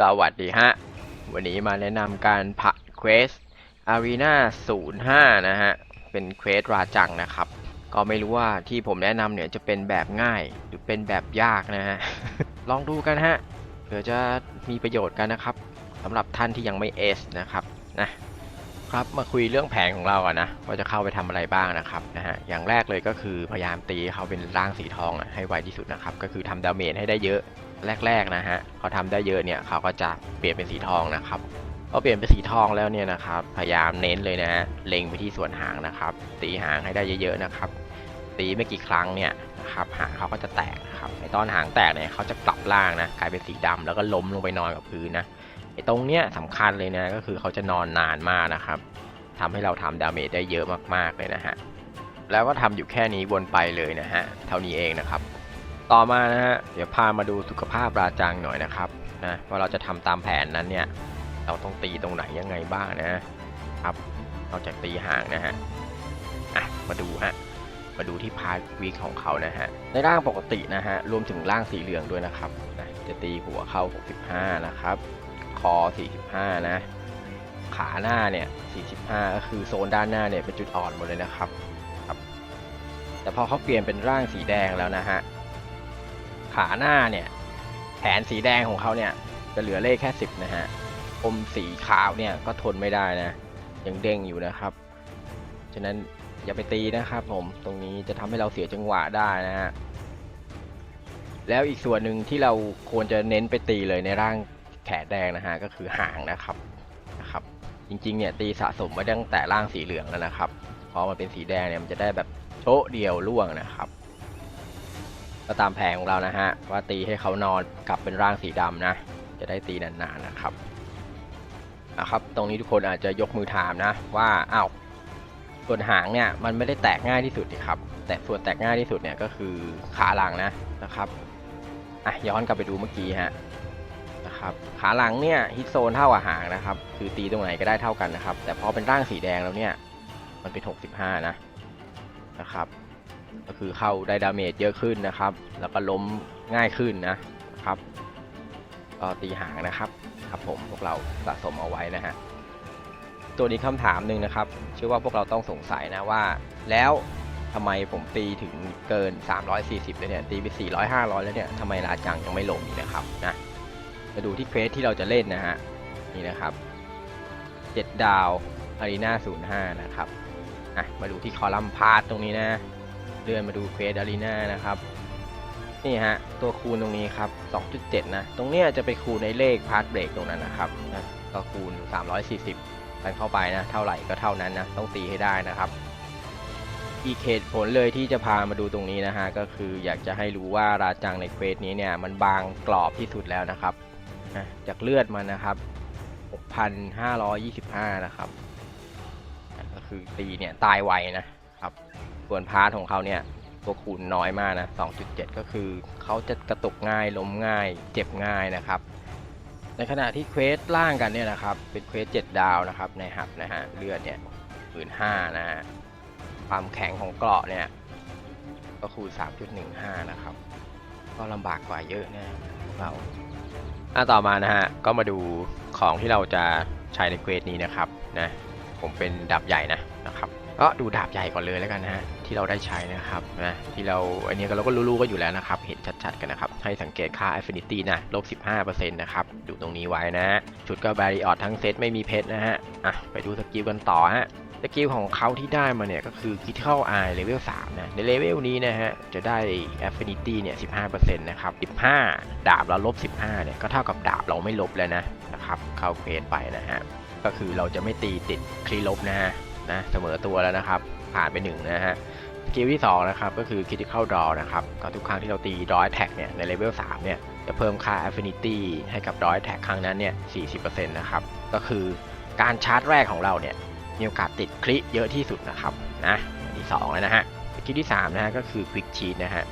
สวัสดีฮะ วันนี้มาแนะนำการผัดเควส Arena 05 นะฮะ เป็นเควสราจังนะครับ ก็ไม่รู้ว่าที่ผมแนะนำเนี่ยจะเป็นแบบง่ายหรือเป็นแบบยากนะฮะ ลองดูกันฮะ เผื่อจะมีประโยชน์กันนะครับสำหรับท่านที่ยังไม่เอสนะครับนะครับ มาคุยเรื่องแผนของเราอะนะว่าจะเข้าไปทำอะไรบ้างนะครับนะฮะ อย่างแรกเลยก็คือพยายามตีเขาเป็นร่างสีทองอะให้ไวที่สุดนะครับ ก็คือทำดาเมจให้ได้เยอะ แรกๆนะฮะเขาทำได้เยอะเนี่ยเขาก็จะเปลี่ยนเป็นสีทองนะครับพอเปลี่ยนเป็นสีทองแล้วเนี่ยนะครับพยายามเน้นเลยนะฮะเล็งไปที่ส่วนหางนะครับ ตีหางให้ได้เยอะๆนะครับ ตีไม่กี่ครั้งเนี่ยนะครับหางเขาก็จะแตกนะครับในตอนหางแตกเนี่ยเขาจะกลับล่างนะกลายเป็นสีดำแล้วก็ล้มลงไปนอนกับพื้นนะไอ้ตรงเนี้ยสำคัญเลยนะก็คือเขาจะนอนนานมากนะครับทำให้เราทำดาเมจได้เยอะมากๆเลยนะฮะแล้วก็ทำอยู่แค่นี้วนไปเลยนะฮะเท่านี้เองนะครับ ต่อมานะฮะเดี๋ยวพามาดูสุขภาพราจังหน่อยนะครับนะว่าเราจะทำตามแผนนั้นเนี่ย เราต้องตีตรงไหนยังไงบ้างนะครับนอกจากตีห่างนะฮะอะมาดูฮะมาดูที่พาร์ทวีคของเขานะฮะในร่างปกตินะฮะรวมถึงร่างสีเหลืองด้วยนะครับนะจะตีหัวเข้า 65 นะครับ คอ 45 นะ ขาหน้าเนี่ย 45 ก็คือโซนด้านหน้าเนี่ยเป็นจุดอ่อนหมดเลยนะครับครับ แต่พอเขาเปลี่ยนเป็นร่างสีแดงแล้วนะฮะ ขาหน้าเนี่ยแผนสีแดงของเขาเนี่ยจะเหลือเลขแค่สิบนะฮะอมสีขาวเนี่ยก็ทนไม่ได้นะ ยังเด้งอยู่นะครับ ฉะนั้นอย่าไปตีนะครับผมตรงนี้จะทำให้เราเสียจังหวะได้นะฮะแล้วอีกส่วนหนึ่งที่เราควรจะเน้นไปตีเลยในร่างแขนแดงนะฮะก็คือหางนะครับนะครับ จริงๆเนี่ยตีสะสมมาตั้งแต่ร่างสีเหลืองแล้วนะครับพอมันเป็นสีแดงเนี่ยมันจะได้แบบโชะเดียวล่วงนะครับ ก็ตามแผนของเรานะฮะว่าตีให้เขานอนกลับเป็นร่างสีดำนะ จะได้ตีนานๆนะครับนะครับตรงนี้ทุกคนอาจจะยกมือถามนะว่าอ้าวส่วนหางเนี่ยมันไม่ได้แตกง่ายที่สุดนี่ครับ แต่ส่วนแตกง่ายที่สุดเนี่ยก็คือขาหลังนะนะครับอะย้อนกลับไปดูเมื่อกี้ฮะนะครับขาหลังเนี่ยฮิตโซนเท่ากับหางนะครับ คือตีตรงไหนก็ได้เท่ากันนะครับ แต่พอเป็นร่างสีแดงแล้วเนี่ยมันเป็น 65 นะนะครับ ก็คือเข้าได้ดาเมจเยอะขึ้นนะครับ แล้วก็ล้มง่ายขึ้นนะครับก็ตีหางนะครับครับผมพวกเราสะสมเอาไว้นะฮะตัวนี้คำถามหนึ่งนะครับ เชื่อว่าพวกเราต้องสงสัยนะว่า แล้วทำไมผมตีถึงเกิน 340เลยเนี่ยตีไป 400 500 แล้วเนี่ยทำไมราจังยังไม่ลงอีกนะครับนะมาดูที่เควสที่เราจะเล่นนะฮะนี่นะครับ 7 ดาวอารีนา05 นะครับอะมาดูที่คอลัมน์พาร์ตตรงนี้นะ เลื่อนมาดูเควสอารีนานะครับ นี่ฮะ ตัวคูณตรงนี้ครับ 2.7 นะ ตรงเนี้ยจะไปคูณในเลขพาร์ทเบรกตรงนั้นนะครับนะก็คูณ 340กันเข้าไปนะ เท่าไหร่ก็เท่านั้นนะ ต้องตีให้ได้นะครับ อีกเหตุผลเลยที่จะพามาดูตรงนี้นะฮะ ก็คืออยากจะให้รู้ว่าราจังในเควสนี้เนี่ย มันบางกรอบที่สุดแล้วนะครับนะจากเลือดมันนะครับ 6,525 นะครับนะก็คือตีเนี่ยตายไวนะ ส่วนพาร์ทของเขาเนี่ยตัวคูณน้อยมากนะ 2.7 ก็คือเขาจะกระตุกง่าย ล้มง่าย เจ็บง่ายนะครับ ในขณะที่เควสล่างกันเนี่ยนะครับ เป็นเควส7ดาวนะครับในหับนะฮะเลือดเนี่ยหมื่นห้านะฮะความแข็งของเกราะเนี่ยก็คูณ 3.15 นะครับ ก็ลำบากกว่าเยอะนะพวกเราอะต่อมานะฮะก็มาดูของที่เราจะใช้ในเควสนี้นะครับนะผมเป็นดาบใหญ่นะนะครับ ก็ดูดาบใหญ่ก่อนเลยแล้วกันนะฮะที่เราได้ใช้นะครับนะที่เราอันนี้ก็เราก็รู้ๆก็อยู่แล้วนะครับ เห็นชัดๆกันนะครับ ให้สังเกตค่า affinity นะลบ 15%นะครับดูตรงนี้ไว้นะชุดก็ b a r r i o d ทั้งเซตไม่มีเพชรนะฮะอะไปดูสกิลกันต่อฮะสกิลของเขาที่ได้มาเนี่ยก็คือ critical eye level 3นะในเลเวลนี้นะฮะจะได้ affinity เนี่ย 15%นะครับ 15 ดาบเราลบ 15 เนี่ยก็เท่ากับดาบเราไม่ลบแล้วนะนะครับเข้าเควสไปนะฮะก็คือเราจะไม่ตีติดคลีลบนะฮะ นะเสมอตัวแล้วนะครับ ผ่านไปหนึ่งนะฮะสกิลที่2นะครับก็คือ critical draw นะครับก็ทุกครั้งที่เราตี draw attack เนี่ยในเลเวล3เนี่ยจะเพิ่มค่า affinity ให้กับ draw attack ครั้งนั้นเนี่ย 40%นะครับก็คือการชาร์จแรกของเราเนี่ยมีโอกาสติดคลิเยอะที่สุดนะครับนะอันที่2แล้วนะฮะสกิลที่3นะฮะก็คือ quick cheat นะฮะ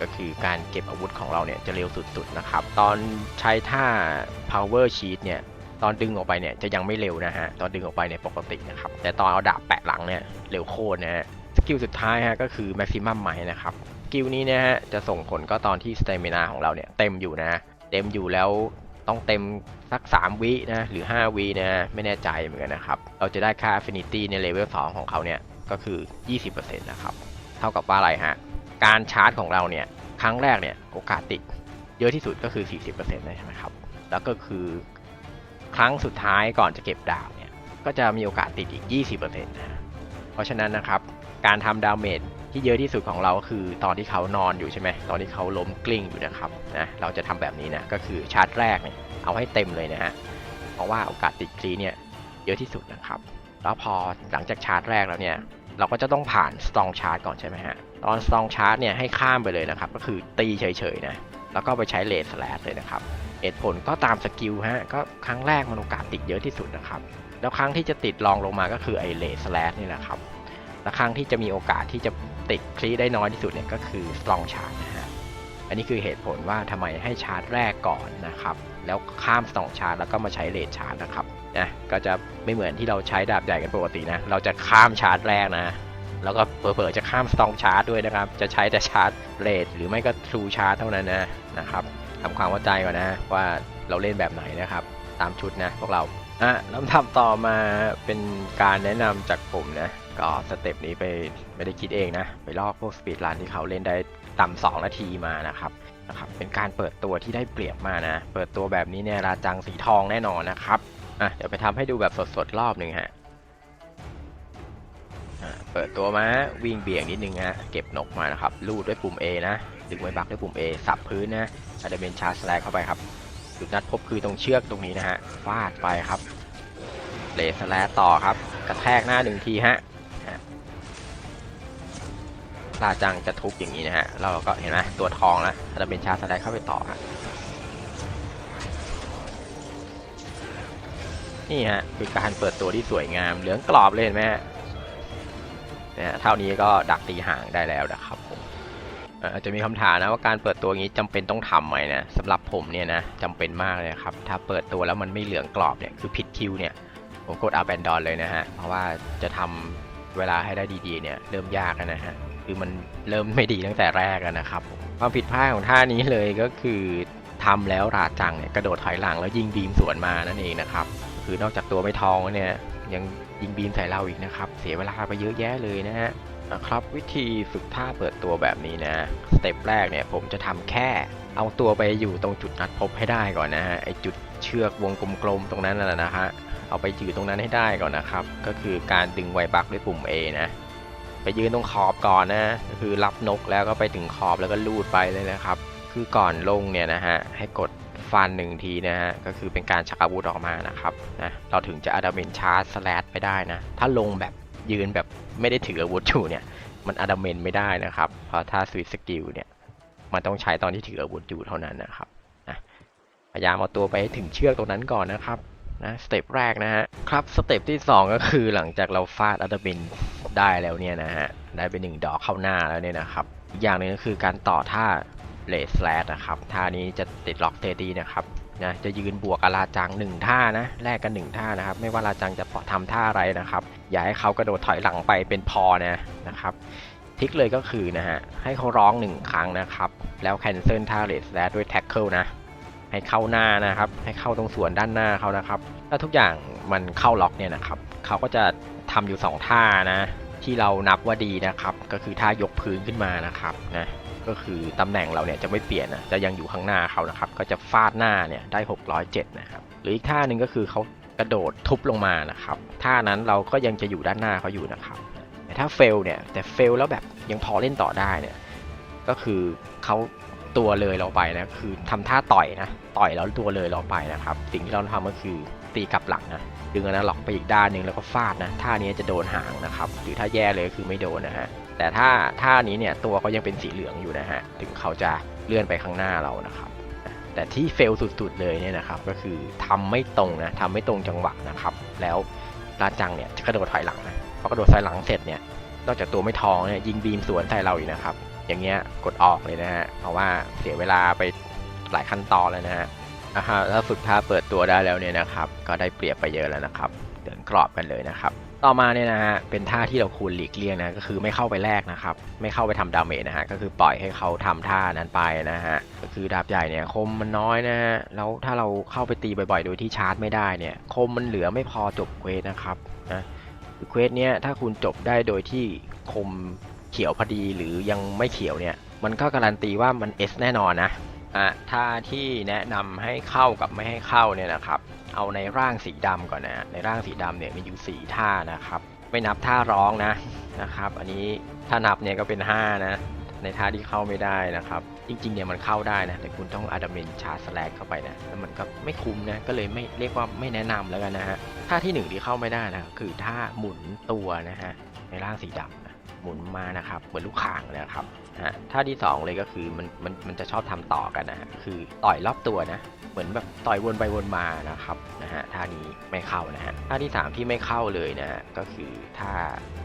ก็คือการเก็บอาวุธของเราเนี่ยจะเร็วสุดๆนะครับตอนใช้ท่า power cheat เนี่ย ตอนดึงออกไปเนี่ยจะยังไม่เร็วนะฮะ ตอนดึงออกไปเนี่ยปกตินะครับ แต่ตอนเอาดาบแปะหลังเนี่ยเร็วโคตรนะฮะ สกิลสุดท้ายฮะก็คือ maximum ใหม่นะครับ สกิลนี้นะฮะจะส่งผลก็ตอนที่ stamina ของเราเนี่ยเต็มอยู่นะ เต็มอยู่แล้วต้องเต็มสัก 3 วินะหรือ 5 วินะไม่แน่ใจเหมือนกันนะครับ เราจะได้ค่า Affinity ในเลเวล2ของเขาเนี่ยก็คือ 20%นะครับ เท่ากับว่าอะไรฮะ การชาร์จของเราเนี่ยครั้งแรกเนี่ยโอกาสติดเยอะที่สุดก็คือ 40%เลยใช่ไหมครับ แล้วก็คือ ครั้งสุดท้ายก่อนจะเก็บดาวเนี่ยก็จะมีโอกาสติดอีก 20%นะเพราะฉะนั้นนะครับ การทำดาเมจที่เยอะที่สุดของเราก็คือตอนที่เขานอนอยู่ใช่ไหมตอนที่เขาล้มกลิ้งอยู่นะครับนะเราจะทำแบบนี้นะก็คือชาร์จแรกเนี่ยเอาให้เต็มเลยนะฮะเพราะว่าโอกาสติดคลีเนี่ยเยอะที่สุดนะครับ แล้วพอหลังจากชาร์จแรกแล้วเนี่ยเราก็จะต้องผ่านสตองชาร์จก่อนใช่ไหมฮะตอนสตองชาร์จเนี่ยให้ข้ามไปเลยนะครับ ก็คือตีเฉยๆนะแล้วก็ไปใช้เลสแลชเลยนะครับ เหตุผลก็ตามสกิลฮะก็ครั้งแรกมันโอกาสติดเยอะที่สุดนะครับ แล้วครั้งที่จะติดรองลงมาก็คือไอเลสแลชนี่แหละครับและครั้งที่จะมีโอกาสที่จะติดคลีได้น้อยที่สุดเนี่ยก็คือ strong charge นะฮะอันนี้คือเหตุผลว่าทำไมให้ชาร์จแรกก่อนนะครับแล้วข้าม strong charge แล้วก็มาใช้เลดชาร์จนะครับนะก็จะไม่เหมือนที่เราใช้ดาบใหญ่กันปกตินะเราจะข้ามชาร์จแรกนะแล้วก็เผลอๆจะข้าม strong charge ด้วยนะครับ จะใช้แต่ชาร์จเลดหรือไม่ก็ true charge เท่านั้นนะนะครับ ทำความเข้าใจก่อนนะว่าเราเล่นแบบไหนนะครับ ตามชุดนะพวกเราอะลำดับต่อมาเป็นการแนะนำจากผมนะ ก็สเต็ปนี้ไปไม่ได้คิดเองนะ ไปลอกพวกสปีดรันที่เขาเล่นได้ต่ำสองนาทีมานะครับนะครับ เป็นการเปิดตัวที่ได้เปรียบมานะ เปิดตัวแบบนี้เนี่ยราจังสีทองแน่นอนนะครับอะเดี๋ยวไปทำให้ดูแบบสดๆรอบหนึ่งฮะอะเปิดตัวมาวิ่งเบี่ยงนิดนึงฮะเก็บนกมานะครับลูดด้วยปุ่ม A นะดึงไว้บักด้วยปุ่ม A สับพื้นนะ อะดเมนชาร์สแลกเข้าไปครับจุดนัดพบคือตรงเชือกตรงนี้นะฮะฟาดไปครับเลสแลชต่อครับ กระแทกหน้าหนึ่งทีฮะลาจังจะทุบอย่างนี้นะฮะเราก็เห็นไหมตัวทองนะจะเป็นชาร์สไลด์เข้าไปต่อฮะนี่ฮะคือการเปิดตัวที่สวยงามเหลืองกรอบเลยเห็นไหมฮะเนี่ยเท่านี้ก็ดักตีห่างได้แล้วนะครับผ อาจจะมีคำถามนะว่าการเปิดตัวอย่างนี้จำเป็นต้องทำไหมนะสำหรับผมเนี่ยนะจำเป็นมากเลยครับถ้าเปิดตัวแล้วมันไม่เหลืองกรอบเนี่ยคือผิดคิวเนี่ยผมกด up and down เลยนะฮะเพราะว่าจะทำเวลาให้ได้ดีๆเนี่ยเริ่มยากนะฮะคือมันเริ่มไม่ดีตั้งแต่แรกนะครับความผิดพลาดของท่านี้เลยก็คือทำแล้วราจังเนี่ยกระโดดถอยหลังแล้วยิงบีมสวนมานั่นเองนะครับคือนอกจากตัวไม่ทองเนี่ยยังยิงบีมใส่เราอีกนะครับเสียเวลาไปเยอะแยะเลยนะฮะ นะครับวิธีฝึกท่าเปิดตัวแบบนี้นะสเต็ปแรกเนี่ยผมจะทำแค่เอาตัวไปอยู่ตรงจุดนัดพบให้ได้ก่อนนะฮะไอจุดเชือกวงกลมๆตรงนั้นน่ะนะฮะเอาไปยืนตรงนั้นให้ได้ก่อนนะครับ ก็คือการดึงไวบักด้วยปุ่ม A นะไปยืนตรงขอบก่อนนะคือรับนกแล้วก็ไปถึงขอบแล้วก็ลูดไปเลยนะครับ คือก่อนลงเนี่ยนะฮะให้กดฟันหนึ่งทีนะฮะก็คือเป็นการชักอาวุธออกมานะครับนะเราถึงจะอะดาเมนชาร์จสแลไปได้นะถ้าลงแบบ ยืนแบบไม่ได้ถืออาวุธอยู่เนี่ย มันอะดาเมนไม่ได้นะครับ เพราะถ้าสวิตสกิลเนี่ย มันต้องใช้ตอนที่ถืออาวุธอยู่เท่านั้นนะครับนะพยายามเอาตัวไปให้ถึงเชือกตรงนั้นก่อนนะครับนะสเต็ปแรกนะฮะครับสเต็ปที่ 2 ก็คือหลังจากเราฟาดอัลตบินได้แล้วเนี่ยนะฮะได้ไปหนึ่งดอกเข้าหน้าแล้วเนี่ยนะครับอีกอย่างหนึ่งก็คือการต่อท่าเลสแลดนะครับท่านี้จะติดล็อกเตดีนะครับ นะจะยืนบวกกับลาจังหนึ่งท่านะแลกกันหนึ่งท่านะครับ ไม่ว่าลาจังจะทำท่าอะไรนะครับ อย่าให้เขากระโดดถอยหลังไปเป็นพอนะนะครับทิกเลยก็คือนะฮะให้เขาร้องหนึ่งครั้งนะครับ แล้วแคนเซิลท่าเลสแลด้วยแท็กเกิลนะให้เข้าหน้านะครับ ให้เข้าตรงส่วนด้านหน้าเขานะครับถ้าทุกอย่างมันเข้าล็อกเนี่ยนะครับเขาก็จะทำอยู่ 2 ท่านะ ที่เรานับว่าดีนะครับ ก็คือท่ายกพื้นขึ้นมานะครับนะ ก็คือตำแหน่งเราเนี่ยจะไม่เปลี่ยนนะจะยังอยู่ข้างหน้าเขานะครับ ก็จะฟาดหน้าเนี่ยได้ 607 นะครับ หรืออีกท่าหนึ่งก็คือเขากระโดดทุบลงมานะครับ ท่านั้นเราก็ยังจะอยู่ด้านหน้าเขาอยู่นะครับ แต่ถ้าเฟลเนี่ยแต่เฟลแล้วแบบยังพอเล่นต่อได้เนี่ย ก็คือเขาตัวเลยเราไปนะคือทำท่าต่อยนะต่อยแล้วตัวเลยเราไปนะครับ สิ่งที่เราทำก็คือตีกลับหลังนะดึงอนนั้นหลอกไปอีกด้านหนึ่งแล้วก็ฟาดนะท่านี้จะโดนหางนะครับ หรือถ้าแย่เลยก็คือไม่โดนนะฮะ แต่ถ้าท่านี้เนี่ยตัวเขายังเป็นสีเหลืองอยู่นะฮะ ถึงเขาจะเลื่อนไปข้างหน้าเรานะครับ แต่ที่เฟลสุดๆเลยเนี่ยนะครับ ก็คือทำไม่ตรงนะทำไม่ตรงจังหวะนะครับ แล้วราจังเนี่ยจะกระโดดถอยหลังนะพอกระโดดถอยหลังเสร็จเนี่ย นอกจากตัวไม่ทองเนี่ยยิงบีมสวนใส่เราอีกนะครับ อย่างเงี้ยกดออกเลยนะฮะ เพราะว่าเสียเวลาไปหลายขั้นตอนแล้วนะฮะอ่าฮะถ้าฝึกท่าเปิดตัวได้แล้วเนี่ยนะครับ ก็ได้เปรียบไปเยอะแล้วนะครับ เดินกรอบกันเลยนะครับ ต่อมาเนี่ยนะฮะเป็นท่าที่เราควรหลีกเลี่ยงนะก็คือไม่เข้าไปแลกนะครับ ไม่เข้าไปทำดาเมจนะฮะก็คือปล่อยให้เขาทำท่านั้นไปนะฮะก็คือดาบใหญ่เนี่ยคมมันน้อยนะฮะแล้วถ้าเราเข้าไปตีบ่อยๆ โดยที่ชาร์จไม่ได้เนี่ยคมมันเหลือไม่พอจบเควสนะครับนะเควสเนี้ยถ้าคุณจบได้โดยที่คมเขียวพอดีหรือยังไม่เขียวเนี่ยมันก็การันตีว่ามัน S แน่นอนนะอะท่าที่แนะนำให้เข้ากับไม่ให้เข้าเนี่ยนะครับ เอาในร่างสีดำก่อนนะ ในร่างสีดำเนี่ยมีอยู่ 4 ท่านะครับ ไม่นับท่าร้องนะนะครับ อันนี้ถ้านับเนี่ยก็เป็น 5 นะ ในท่าที่เข้าไม่ได้นะครับ จริงๆเนี่ยมันเข้าได้นะ แต่คุณต้องอดามินชาร์สแลกเข้าไปนะ แล้วมันก็ไม่คุ้มนะ ก็เลยไม่เรียกว่าไม่แนะนำแล้วกันนะฮะ ท่าที่หนึ่งที่เข้าไม่ได้นะ คือท่าหมุนตัวนะฮะ ในร่างสีดำนะหมุนมานะครับ เหมือนลูกข่างเลยนะครับ ฮะท่าที่สองเลยก็คือมันมันมันจะชอบทำต่อกันนะฮะคือต่อยรอบตัวนะ เหมือนแบบต่อยวนไปวนมานะครับนะฮะท่านี้ไม่เข้านะฮะท่าที่ 3 ที่ไม่เข้าเลยนะฮะก็คือท่า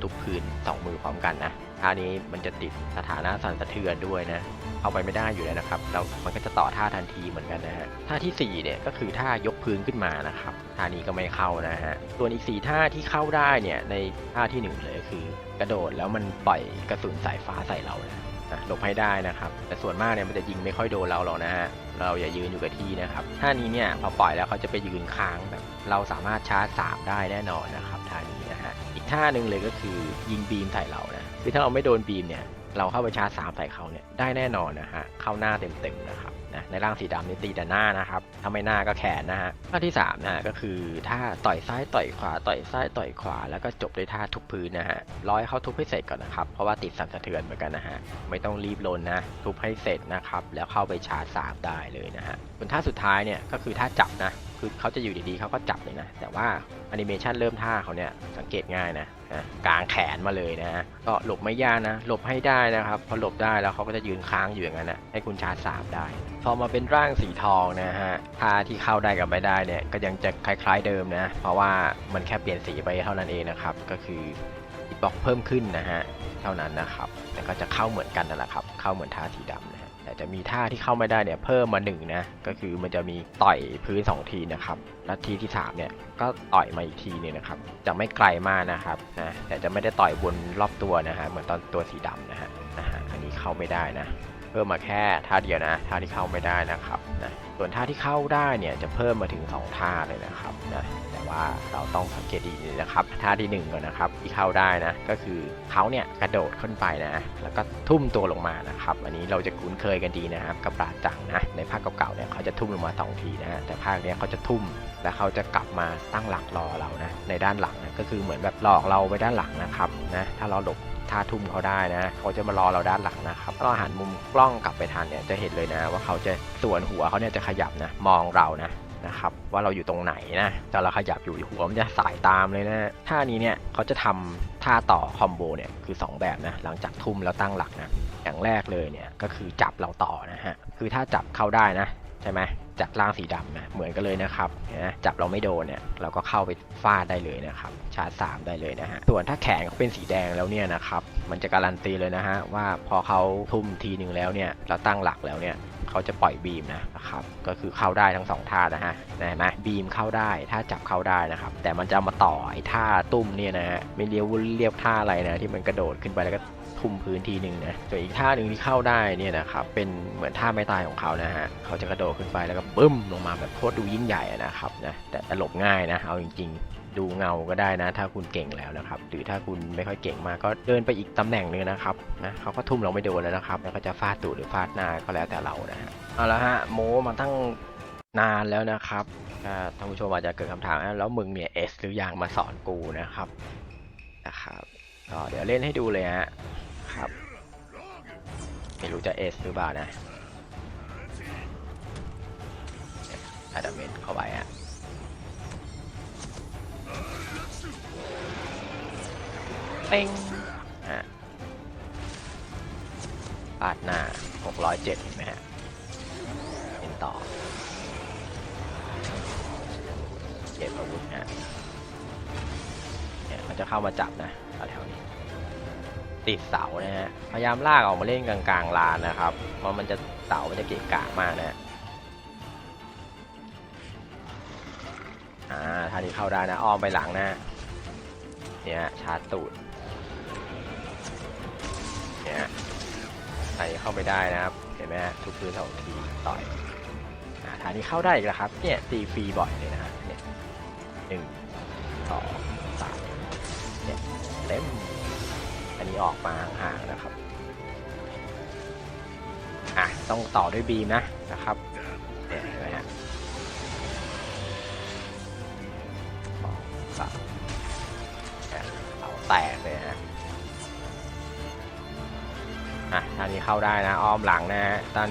ทุบพื้นสองมือพร้อมกันนะท่านี้มันจะติดสถานะสั่นสะเทือนด้วยนะเอาไปไม่ได้อยู่แล้วนะครับแล้วมันก็จะต่อท่าทันทีเหมือนกันนะฮะท่าทีสี่4เนี่ยก็คือท่ายกพื้นขึ้นมานะครับท่านี้ก็ไม่เข้านะฮะส่วนอีก4ท่าที่เข้าได้เนี่ยในท่าที่หนึ่งเลยคือกระโดดแล้วมันปล่อยกระสุนสายฟ้าใส่เรานะ หลบให้ได้นะครับ แต่ส่วนมากเนี่ยมันจะยิงไม่ค่อยโดนเราหรอกนะฮะเราอย่ายืนอยู่กับที่นะครับท่านี้เนี่ยพอปล่อยแล้วเขาจะไปยืนค้างแบบเราสามารถชาร์จสามได้แน่นอนนะครับท่านี้นะฮะอีกท่าหนึ่งเลยก็คือยิงบีมใส่เรานะคือถ้าเราไม่โดนบีมเนี่ยเราเข้าไปชาร์จสามใส่เขาเนี่ยได้แน่นอนนะฮะเข้าหน้าเต็มๆนะครับ นะในร่างสีดำนี่ตีแต่หน้านะครับถ้าไม่หน้าก็แขนนะฮะท่าที่สามนะก็คือท่าต่อยซ้ายต่อยขวาต่อยซ้ายต่อยขวา แล้วก็จบด้วยท่าทุบพื้นนะฮะร้อยเขาทุบให้เสร็จก่อนนะครับเพราะว่าติดสั่นสะเทือนเหมือนกันนะฮะไม่ต้องรีบลนนะทุบให้เสร็จนะครับแล้วเข้าไปชาร์จสามได้เลยนะฮะส่วนท่าสุดท้ายเนี่ยก็คือท่าจับนะคือเขาจะอยู่ดีๆเขาก็จับเลยนะแต่ว่าแอนิเมชันเริ่มท่าเขาเนี่ยสังเกตง่ายนะ นะกางแขนมาเลยนะฮะก็หลบไม่ยากนะ หลบให้ได้นะครับพอหลบได้แล้วเขาก็จะยืนค้างอยู่อย่างนั้นนะให้คุณชาร์จสามได้ พอมาเป็นร่างสีทองนะฮะท่าที่เข้าได้กับไม่ได้เนี่ยก็ยังจะคล้ายๆเดิมนะ เพราะว่ามันแค่เปลี่ยนสีไปเท่านั้นเองนะครับ ก็คือบล็อกเพิ่มขึ้นนะฮะเท่านั้นนะครับแต่ก็จะเข้าเหมือนกันนั่นแหละครับ เข้าเหมือนท่าสีดำนะ แต่จะมีท่าที่เข้าไม่ได้เนี่ยเพิ่มมาหนึ่งนะก็คือมันจะมีต่อยพื้น 2 ทีนะครับและทีที่3เนี่ยก็ต่อยมาอีกทีนึงนะครับ จะไม่ไกลมากนะครับนะแต่จะไม่ได้ต่อยบนรอบตัวนะฮะเหมือนตอนตัวสีดำนะฮะนะฮะอันนี้เข้าไม่ได้นะ เพิ่มมาแค่ท่าเดียวนะท่าที่เข้าไม่ได้นะครับนะ ส่วนท่าที่เข้าได้เนี่ยจะเพิ่มมาถึง 2 ท่าเลยนะครับนะแต่ว่าเราต้องสังเกตดีนะครับท่าที่ 1 ก่อนนะครับที่เข้าได้นะก็คือเขาเนี่ยกระโดดขึ้นไปนะแล้วก็ทุ่มตัวลงมานะครับอันนี้เราจะคุ้นเคยกันดีนะครับกับปราดจังนะในภาคเก่าๆเนี่ยเขาจะทุ่มลงมาสองทีนะฮะแต่ภาคเนี้ยเขาจะทุ่มแล้วเขาจะกลับมาตั้งหลักรอเรานะในด้านหลังนะก็คือเหมือนแบบหลอกเราไปด้านหลังนะครับนะถ้าเราหลบ ท่าทุ่มเขาได้นะเขาจะมารอเราด้านหลังนะครับเราหันมุมกล้องกลับไปทันเนี่ยจะเห็นเลยนะ ว่าเขาจะส่วนหัวเขาเนี่ยจะขยับนะมองเรานะนะครับว่าเราอยู่ตรงไหนนะแต่เราขยับอยู่หัวมันจะสายตามเลยนะท่านี้เนี่ยเขาจะทำท่าต่อคอมโบเนี่ยคือ 2 แบบนะหลังจากทุ่มแล้วตั้งหลักนะอย่างแรกเลยเนี่ยก็คือจับเราต่อนะฮะคือถ้าจับเข้าได้นะ ใช่ไหมจากล่างสีดำนะเหมือนกันเลยนะครับนะจับเราไม่โดนเนี่ยเราก็เข้าไปฟาดได้เลยนะครับชาร์จสามได้เลยนะฮะส่วนถ้าแขนเขาเป็นสีแดงแล้วเนี่ยนะครับมันจะการันตีเลยนะฮะว่าพอเขาทุ่มทีหนึ่งแล้วเนี่ยเราตั้งหลักแล้วเนี่ยเขาจะปล่อยบีมนะครับก็คือเข้าได้ทั้งสองท่านะฮะเห็นไหมบีมเข้าได้ถ้าจับเข้าได้นะครับแต่มันจะมาต่อไอ้ท่าตุ้มเนี่ยนะฮะไม่เรียวเรียบท่าอะไรนะที่มันกระโดดขึ้นไปแล้วก็ ทุ่มพื้นทีหนึ่งนะส่วนอีกท่าหนึ่งที่เข้าได้เนี่ยนะครับเป็นเหมือนท่าไม่ตายของเขานะฮะเขาจะกระโดดขึ้นไปแล้วก็บึ้มลงมาแบบโคตรดูยิ่งใหญ่นะครับนะแต่หลบง่ายนะเอาจริง ๆดูเงาก็ได้นะ ถ้าคุณเก่งแล้วนะครับ หรือถ้าคุณไม่ค่อยเก่งมากก็เดินไปอีกตำแหน่งหนึงนะครับนะเขาก็ทุ่มเราไม่โดนแล้วนะครับ แล้วก็จะฟาดตูดหรือฟาดหน้าก็แล้วแต่เรานะฮะเอาละฮะโมมาตั้งนานแล้วนะครับอ่าท่านผู้ชมอาจจะเกิดคำถามแล้วมึงเนี่ยเอสหรือยังมาสอนกูนะครับนะครับก็เดี๋ยวเล่นให้ดูเลยฮะ ครับ ไม่รู้จะเอสหรือเปล่านะอะดาเมนเข้าไปฮะเป้งฮะปาดหน้า 607เห็นไหมฮะเป็นต่อเก็บอาวุธฮะเนี่ยมันจะเข้ามาจับนะแถวๆนี้ ติดเสานะฮะพยายามลากออกมาเล่นกลางๆลานนะครับ เพราะมันจะเสามันจะเกะกะมากนะฮะอ่าท่านี้เข้าได้นะอ้อมไปหลังนะเนี่ยชาร์จตูดเนี่ยฮะอันนี้เข้าไปได้นะครับเห็นไหมทุกพื้นสองทีต่อยอ่าทานี้เข้าได้อีกแล้วครับเนี่ยตีฟรีบ่อยเลยนะฮะเนี่ยหนึ่งสองสามเนี่ยเต็ม อันนี้ออกมาห่างๆนะครับอะต้องต่อด้วยบีมนะนะครับเนี่ยเห็นไหมฮะสองสามเนี่ยเอาแตกเลยฮะอะทานี้เข้าได้นะ อ้อมหลังนะฮะถ้า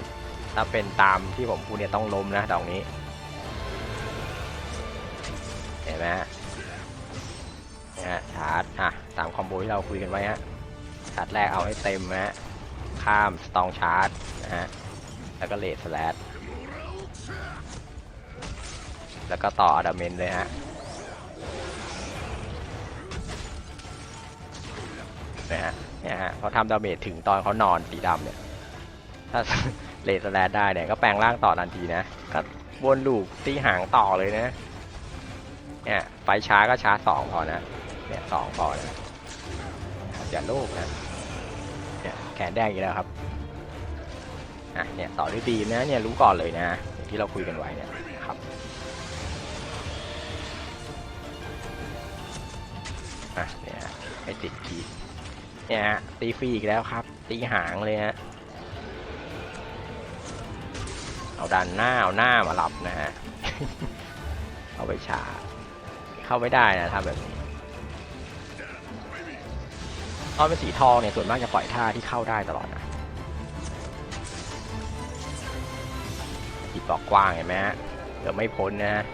ถ้าเป็นตามที่ผมพูดเนี่ยต้องล้มนะดอกนี้ เห็นไหมฮะนี่ยฮะชาร์จอะตามคอมโบที่เราคุยกันไว้ฮะ ชาร์จแรกเอาให้เต็มนะฮะข้ามสตองชาร์จนะฮะแล้วก็เลสแลดแล้วก็ต่อดาเมนเลยฮะนะฮะเนี่ยฮะเขาทำดาเมจถึงตอนเขานอนสีดำเนี่ย ถ้าเลสแลดได้เนี่ยก็แปลงร่างต่อทันทีนะก็วนลูปตีหางต่อเลยนะเนี่ยไฟช้าก็ช้าสองพอนะเนี่ยสองพอนะอย่าโลภนะ เนี่ยแขนแดงอีกแล้วครับอะเนี่ยต่อด้วยบีมนะเนี่ยรู้ก่อนเลยนะอย่างที่เราคุยกันไว้เนี่ยนะครับอะเนี่ยให้ติดกีเนี่ยฮะตีฟรีอีกแล้วครับ ตีหางเลยฮะเอาดันหน้าเอาหน้ามารับนะฮะ เอาไปชา เข้าไม่ได้นะทำแบบนี้ ตอนเป็นสีทองเนี่ยส่วนมากจะปล่อยท่าที่เข้าได้ตลอดนะจิบบอกกว้างเห็นไหมฮะเดี๋ยวไม่พ้นนะ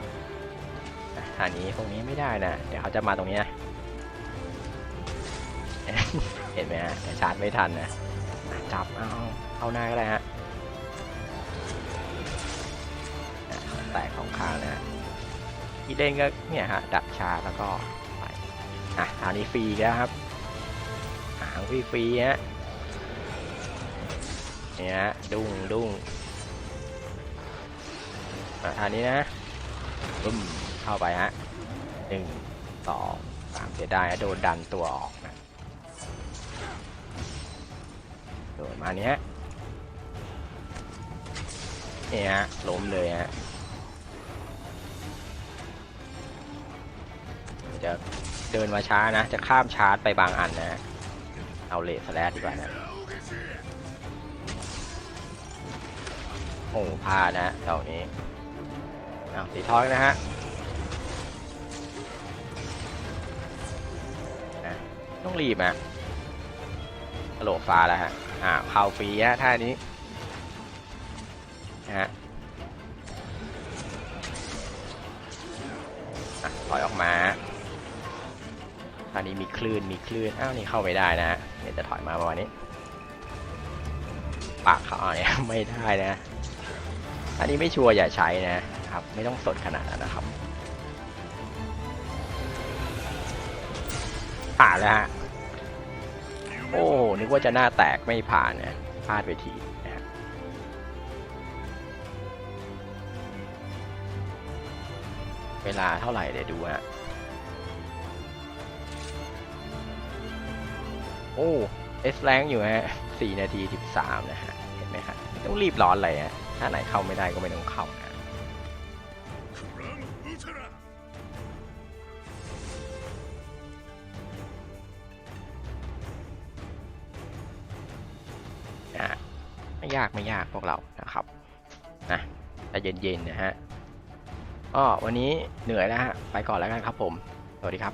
อะอันนี้ตรงนี้ไม่ได้นะ เดี๋ยวเขาจะมาตรงนี้นะเห็นไหมฮะชาร์จไม่ทันนะจับเอาเอาหน้าก็ได้ฮะแตกของข้างนะฮะอีเดนก็เนี่ยฮะดักชาแล้วก็ไปอะอันนี้ฟรีแล้วครับ ฟรีฟรีๆฮะเนี่ยฮะดุ้งดุ้งอะทานี้นะบึ้มเข้าไปฮะหนึ่งสองสามเสียดายนะโดนดันตัวออกนะโดนมาเนี้ยเนี่ฮะล้มเลยฮะจะเดินมาช้านะ จะข้ามชาร์จไปบางอันนะ เอาเลสแลดดีกว่านะโอ้พานะแถวนี้เอาสีทองนะฮะต้องรีบอะกระโหลกฟ้าแล้วฮะอ่าเข้าฟรีฮะท่านี้นะฮะถอยออกมา ท่านี้มีคลื่นมีคลื่นอ้าวนี่เข้าไม่ได้นะเดี๋ยวจะถอยมาประมาณนี้ปากเขาเนี่ยไม่ได้นะ อันนี้ไม่ชัวร์อย่าใช้นะครับ ไม่ต้องสดขนาดนั้นนะครับผ่านแล้วฮะโอ้นึกว่าจะหน้าแตกไม่ผ่านนะพลาดไปทีเวลาเท่าไหร่เดี๋ยวดูฮะ โอ้เอสแรงอยู่ฮะสี่นาทีสิบสามนะฮะ เห็นไหมฮะไม่ต้องรีบร้อนเลยฮะ ถ้าไหนเข้าไม่ได้ก็ไม่ต้องเข้านะนะฮะไม่ยากไม่ยากพวกเรานะครับนะแต่เย็นๆนะฮะก็วันนี้เหนื่อยแล้วฮะ ไปก่อนแล้วกันครับผม สวัสดีครับ